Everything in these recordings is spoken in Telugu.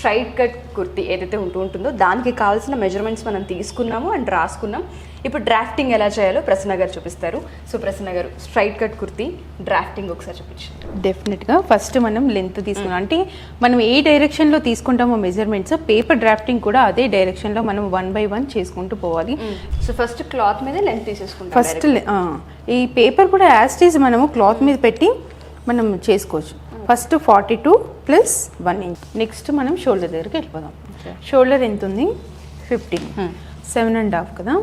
స్ట్రైట్ కట్ కుర్తీ ఏదైతే ఉంటూ ఉంటుందో దానికి కావాల్సిన మెజర్మెంట్స్ మనం తీసుకున్నాము అండ్ రాసుకున్నాం. ఇప్పుడు డ్రాఫ్టింగ్ ఎలా చేయాలో ప్రసన్న గారు చూపిస్తారు. సో ప్రసన్న గారు స్ట్రైట్ కట్ కుర్తీ డ్రాఫ్టింగ్ ఒకసారి చూపించండి. డెఫినెట్గా ఫస్ట్ మనం లెంత్ తీసుకున్నాం. అంటే మనం ఏ డైరెక్షన్లో తీసుకుంటామో మెజర్మెంట్స్ పేపర్ డ్రాఫ్టింగ్ కూడా అదే డైరెక్షన్లో మనం వన్ బై వన్ చేసుకుంటూ పోవాలి. సో ఫస్ట్ క్లాత్ మీద లెంత్ తీసేసుకుంటాం ఫస్ట్ ఈ పేపర్ కూడా యాస్టీజ్ మనము క్లాత్ మీద పెట్టి మనం చేసుకోవచ్చు. First forty two plus one inch. Next మనం షోల్డర్ దగ్గరికి వెళ్ళిపోదాం. షోల్డర్ ఎంత ఉంది ఫిఫ్టీన్ సెవెన్ అండ్ హాఫ్ కదా?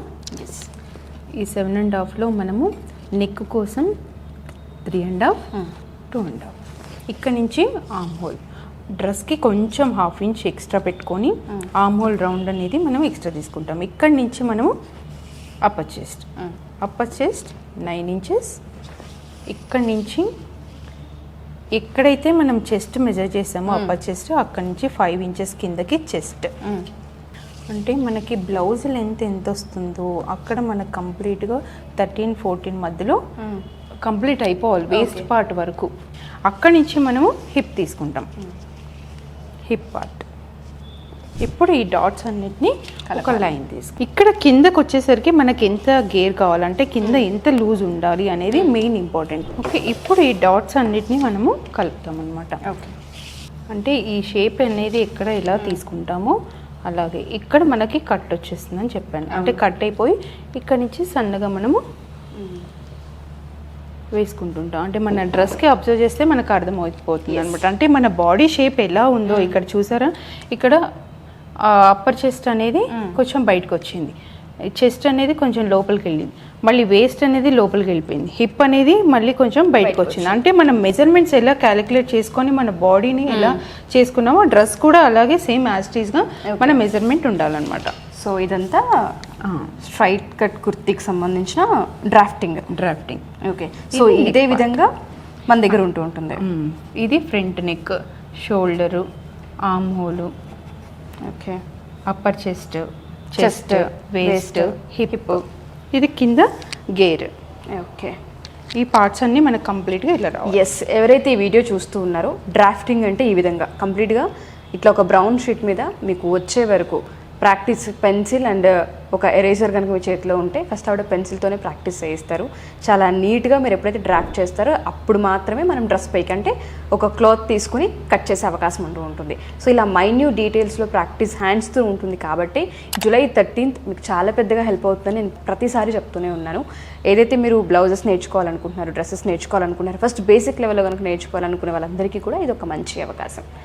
ఈ సెవెన్ అండ్ హాఫ్లో మనము నెక్ కోసం three and half two and half. ఇక్కడ నుంచి ఆమ్ హోల్. డ్రెస్కి కొంచెం హాఫ్ ఇంచ్ ఎక్స్ట్రా పెట్టుకొని ఆమ్ హోల్ రౌండ్ అనేది మనం ఎక్స్ట్రా తీసుకుంటాం. ఇక్కడ నుంచి మనము upper chest. Upper chest nine inches. ఇక్కడ నుంచి ఎక్కడైతే మనం చెస్ట్ మెజర్ చేసామో అప్పర్ చెస్ట్ అక్కడ నుంచి ఫైవ్ ఇంచెస్ కిందకి చెస్ట్ అంటే మనకి బ్లౌజ్ లెంత్ ఎంత వస్తుందో అక్కడ మనకు కంప్లీట్గా థర్టీన్ ఫోర్టీన్ మధ్యలో కంప్లీట్ అయిపోవాలి వేస్ట్ పార్ట్ వరకు. అక్కడి నుంచి మనము హిప్ తీసుకుంటాం. హిప్ పార్ట్ ఇప్పుడు ఈ డాట్స్ అన్నిటిని ఒక లైన్ తీసుకు ఇక్కడ కిందకు వచ్చేసరికి మనకి ఎంత గేర్ కావాలంటే కింద ఎంత లూజ్ ఉండాలి అనేది మెయిన్ ఇంపార్టెంట్. ఓకే ఇప్పుడు ఈ డాట్స్ అన్నిటిని మనము కలుపుతాం అనమాట ఓకే. అంటే ఈ షేప్ అనేది ఎక్కడ ఎలా తీసుకుంటామో అలాగే ఇక్కడ మనకి కట్ వచ్చేస్తుంది అని చెప్పాను. అంటే కట్ అయిపోయి ఇక్కడ నుంచి సన్నగా మనము వేసుకుంటుంటాం. అంటే మన డ్రెస్కి అబ్జర్వ్ చేస్తే మనకు అర్థమైపోతుంది అనమాట అంటే మన బాడీ షేప్ ఎలా ఉందో ఇక్కడ చూసారా? ఇక్కడ అప్పర్ చెస్ట్ అనేది కొంచెం బయటకు వచ్చింది. చెస్ట్ అనేది కొంచెం లోపలికి వెళ్ళింది. మళ్ళీ వేస్ట్ అనేది లోపలికి వెళ్ళిపోయింది. హిప్ అనేది మళ్ళీ కొంచెం బయటకు వచ్చింది. అంటే మనం మెజర్మెంట్స్ ఎలా క్యాలిక్యులేట్ చేసుకొని మన బాడీని ఎలా చేసుకున్నామో డ్రెస్ కూడా అలాగే సేమ్ యాస్టీస్గా మన మెజర్మెంట్ ఉండాలన్నమాట. సో ఇదంతా స్ట్రైట్ కట్ కుర్తీకి సంబంధించిన డ్రాఫ్టింగ్ డ్రాఫ్టింగ్ ఓకే సో ఇది విధంగా మన దగ్గర ఉంటూ ఉంటుంది. ఇది front neck shoulder armhole okay. Upper chest chest waist hip. ఇది కింద గేర్. ఓకే. ఈ పార్ట్స్ అన్నీ మనకు కంప్లీట్గా ఇలా రావాలి. ఎస్ ఎవరైతే ఈ వీడియో చూస్తూ ఉన్నారో డ్రాఫ్టింగ్ అంటే ఈ విధంగా. కంప్లీట్గా ఇట్లా ఒక బ్రౌన్ షీట్ మీద మీకు వచ్చే వరకు ప్రాక్టీస్ పెన్సిల్ అండ్ ఒక ఎరేజర్ కనుక మీ చేతిలో ఉంటే ఫస్ట్ ఆవిడ పెన్సిల్తోనే ప్రాక్టీస్ చేయిస్తారు. చాలా నీట్గా మీరు ఎప్పుడైతే డ్రాఫ్ట్ చేస్తారో అప్పుడు మాత్రమే మనం డ్రెస్ పైకి అంటే ఒక క్లాత్ తీసుకుని కట్ చేసే అవకాశం ఉంటూ ఉంటుంది. సో ఇలా మైన్యూ డీటెయిల్స్లో ప్రాక్టీస్ హ్యాండ్స్తో ఉంటుంది కాబట్టి జూలై థర్టీన్త్ మీకు చాలా పెద్దగా హెల్ప్ అవుతుందని నేను ప్రతిసారి చెప్తూనే ఉన్నాను. ఏదైతే మీరు బ్లౌజెస్ నేర్చుకోవాలనుకుంటున్నారు డ్రెస్సెస్ నేర్చుకోవాలనుకుంటున్నారు ఫస్ట్ బేసిక్ లెవెల్లో కనుక నేర్చుకోవాలనుకునే వాళ్ళందరికీ కూడా ఇది ఒక మంచి అవకాశం.